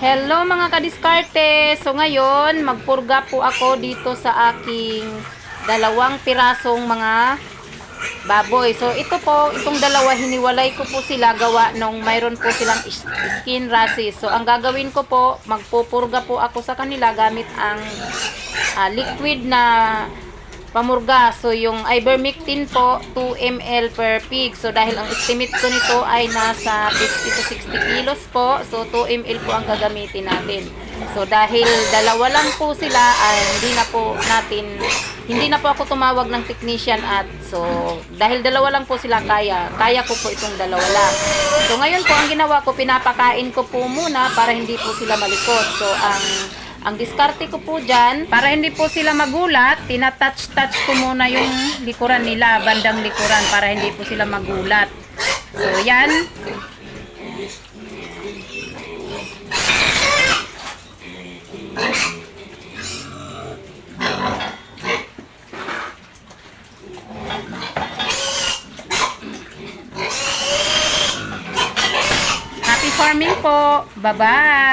Hello mga kadiskarte! So ngayon, magpurga po ako dito sa aking dalawang pirasong mga baboy. So ito po, itong dalawa, hiniwalay ko po sila gawa nung mayroon po silang skin rashes. So ang gagawin ko po, magpupurga po ako sa kanila gamit ang ah, liquid na pamurga. So, yung ivermectin po, 2 ml per pig. So, dahil ang estimate ko nito ay nasa 50 to 60 kilos po. So, 2 ml po ang gagamitin natin. So, dahil dalawa lang po sila, ay hindi na po natin, hindi na po ako tumawag ng technician at so, dahil dalawa lang po sila kaya, kaya ko po itong dalawa lang. So, ngayon po, ang ginawa ko, pinapakain ko po muna para hindi po sila malikot. So, ang ang diskarte ko po dyan, para hindi po sila magulat, tinatouch-touch ko muna yung likuran nila, bandang likuran, para hindi po sila magulat. So, yan. Happy farming po! Bye-bye!